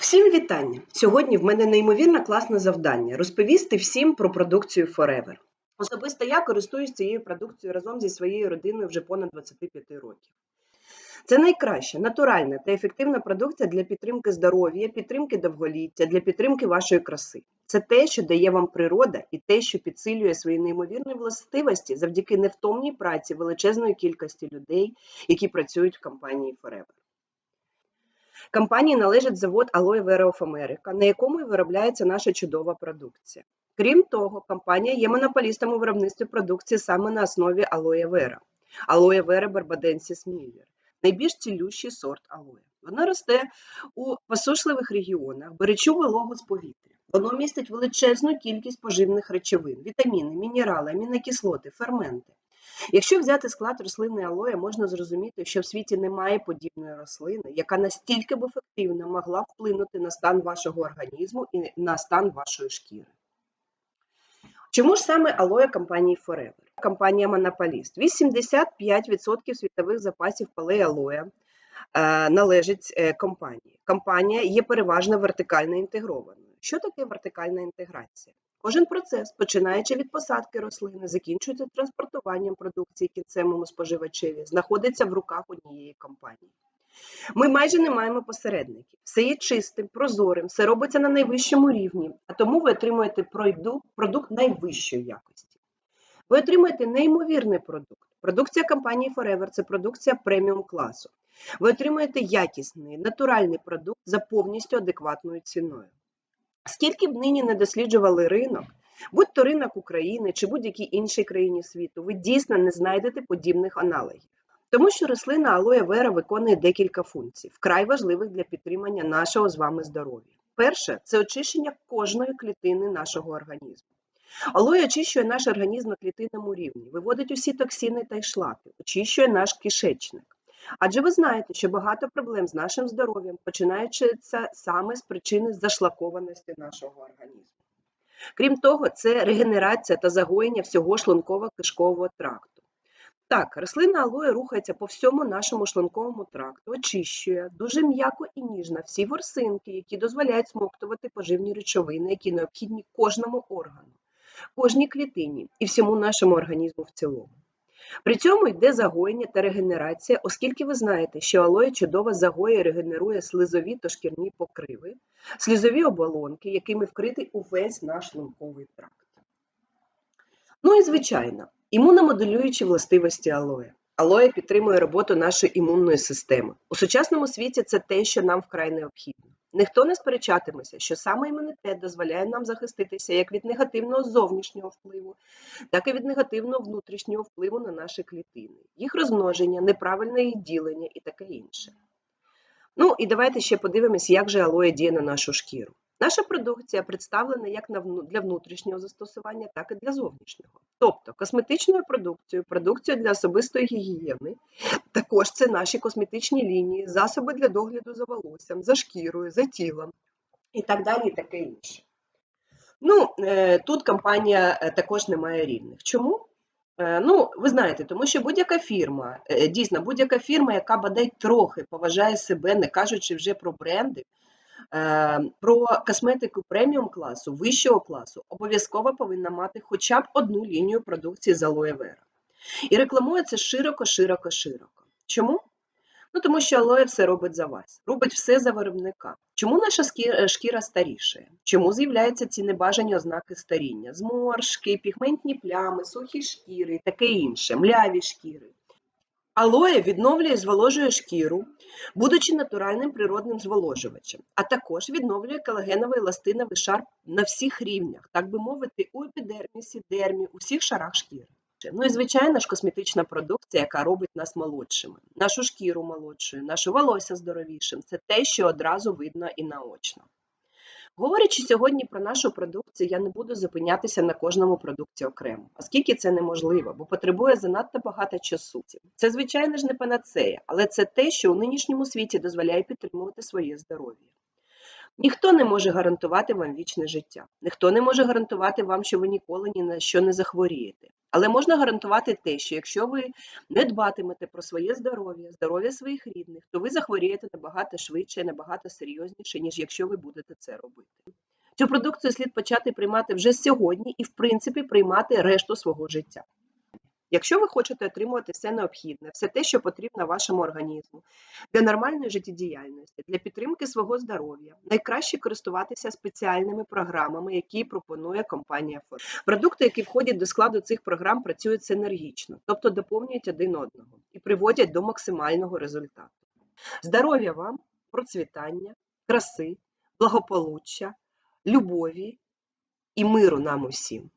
Всім вітання! Сьогодні в мене неймовірно класне завдання розповісти всім про продукцію Forever. Особисто я користуюсь цією продукцією разом зі своєю родиною вже понад 25 років. Це найкраща, натуральна та ефективна продукція для підтримки здоров'я, підтримки довголіття, для підтримки вашої краси. Це те, що дає вам природа, і те, що підсилює свої неймовірні властивості завдяки невтомній праці величезної кількості людей, які працюють в компанії Forever. Компанії належить завод Aloe Vera of America, на якому і виробляється наша чудова продукція. Крім того, компанія є монополістом у виробництві продукції саме на основі Aloe Vera. Aloe Vera Barbadensis Miller – найбільш цілющий сорт алоє. Воно росте у посушливих регіонах, беречу вологу з повітря. Воно містить величезну кількість поживних речовин, вітаміни, мінерали, амінокислоти, ферменти. Якщо взяти склад рослини алоє, можна зрозуміти, що в світі немає подібної рослини, яка настільки б ефективно могла вплинути на стан вашого організму і на стан вашої шкіри. Чому ж саме алоє компанії Forever? Компанія Монополіст. 85% світових запасів палей алоє е, належить е, компанії. Компанія є переважно вертикально інтегрованою. Що таке вертикальна інтеграція? Кожен процес, починаючи від посадки рослини, закінчується транспортуванням продукції кінцевому споживачеві, знаходиться в руках однієї компанії. Ми майже не маємо посередників. Все є чистим, прозорим, все робиться на найвищому рівні, а тому ви отримуєте продукт найвищої якості. Ви отримуєте неймовірний продукт. Продукція компанії Forever це продукція преміум класу. Ви отримуєте якісний, натуральний продукт за повністю адекватною ціною. Скільки б нині не досліджували ринок, будь то ринок України чи будь-якій іншій країні світу, ви дійсно не знайдете подібних аналогів. Тому що рослина алоє вера виконує декілька функцій, вкрай важливих для підтримання нашого з вами здоров'я. Перше це очищення кожної клітини нашого організму. Алоє очищує наш організм на клітинному рівні, виводить усі токсини та шлаки, очищує наш кишечник. Адже ви знаєте, що багато проблем з нашим здоров'ям починаються саме з причини зашлакованості нашого організму. Крім того, це регенерація та загоєння всього шлунково-кишкового тракту. Так, рослина алоє рухається по всьому нашому шлунковому тракту, очищує дуже м'яко і ніжно всі ворсинки, які дозволяють смоктувати поживні речовини, які необхідні кожному органу, кожній клітині і всьому нашому організму в цілому. При цьому йде загоєння та регенерація, оскільки ви знаєте, що алоє чудово загоє і регенерує слизові та шкірні покриви, слізові оболонки, якими вкритий увесь наш шлунковий тракт. Ну і звичайно, імуномоделюючі властивості алоє. Алоє підтримує роботу нашої імунної системи. У сучасному світі це те, що нам вкрай необхідно. Ніхто не сперечатиметься, що саме імунітет дозволяє нам захиститися як від негативного зовнішнього впливу, так і від негативного внутрішнього впливу на наші клітини, їх розмноження, неправильне їх ділення і таке інше. Ну і давайте ще подивимось, як же алоє діє на нашу шкіру. Наша продукція представлена як для внутрішнього застосування, так і для зовнішнього. Тобто косметичною продукцією, продукцією для особистої гігієни, також це наші косметичні лінії, засоби для догляду за волоссям, за шкірою, за тілом і так далі, і таке інше. Ну, е, Тут компанія е, також не має рівних. Чому? Е, ну, ви знаєте, тому що будь-яка фірма, дійсно, будь-яка фірма, яка бодай трохи поважає себе, не кажучи вже про бренди, про косметику преміум класу, вищого класу, обов'язково повинна мати хоча б одну лінію продукції з алоє вера. І рекламує це широко, широко, широко. Чому? Ну, Тому що алоє все робить за вас, робить все за виробника. Чому наша шкіра старішає? Чому з'являються ці небажані ознаки старіння? Зморшки, пігментні плями, сухі шкіри таке інше, мляві шкіри. Алоє відновлює і зволожує шкіру, будучи натуральним природним зволожувачем, а також відновлює колагеновий еластиновий шар на всіх рівнях, так би мовити, у епідермісі, дермі, у всіх шарах шкіри. Ну і звичайно ж косметична продукція, яка робить нас молодшими, нашу шкіру молодшою, наше волосся здоровішим це те, що одразу видно і наочно. Говорячи сьогодні про нашу продукцію, я не буду зупинятися на кожному продукті окремо, оскільки це неможливо, бо потребує занадто багато часу. Це, звичайно ж, не панацея, але це те, що у нинішньому світі дозволяє підтримувати своє здоров'я. Ніхто не може гарантувати вам вічне життя. Ніхто не може гарантувати вам, що ви ніколи ні на що не захворієте. Але можна гарантувати те, що якщо ви не дбатимете про своє здоров'я, здоров'я своїх рідних, то ви захворієте набагато швидше, набагато серйозніше, ніж якщо ви будете це робити. Цю продукцію слід почати приймати вже сьогодні і, в принципі, приймати решту свого життя. Якщо ви хочете отримувати все необхідне, все те, що потрібно вашому організму для нормальної життєдіяльності, для підтримки свого здоров'я, найкраще користуватися спеціальними програмами, які пропонує компанія Форд. Продукти, які входять до складу цих програм, працюють синергічно, тобто доповнюють один одного і приводять до максимального результату. Здоров'я вам, процвітання, краси, благополуччя, любові і миру нам усім.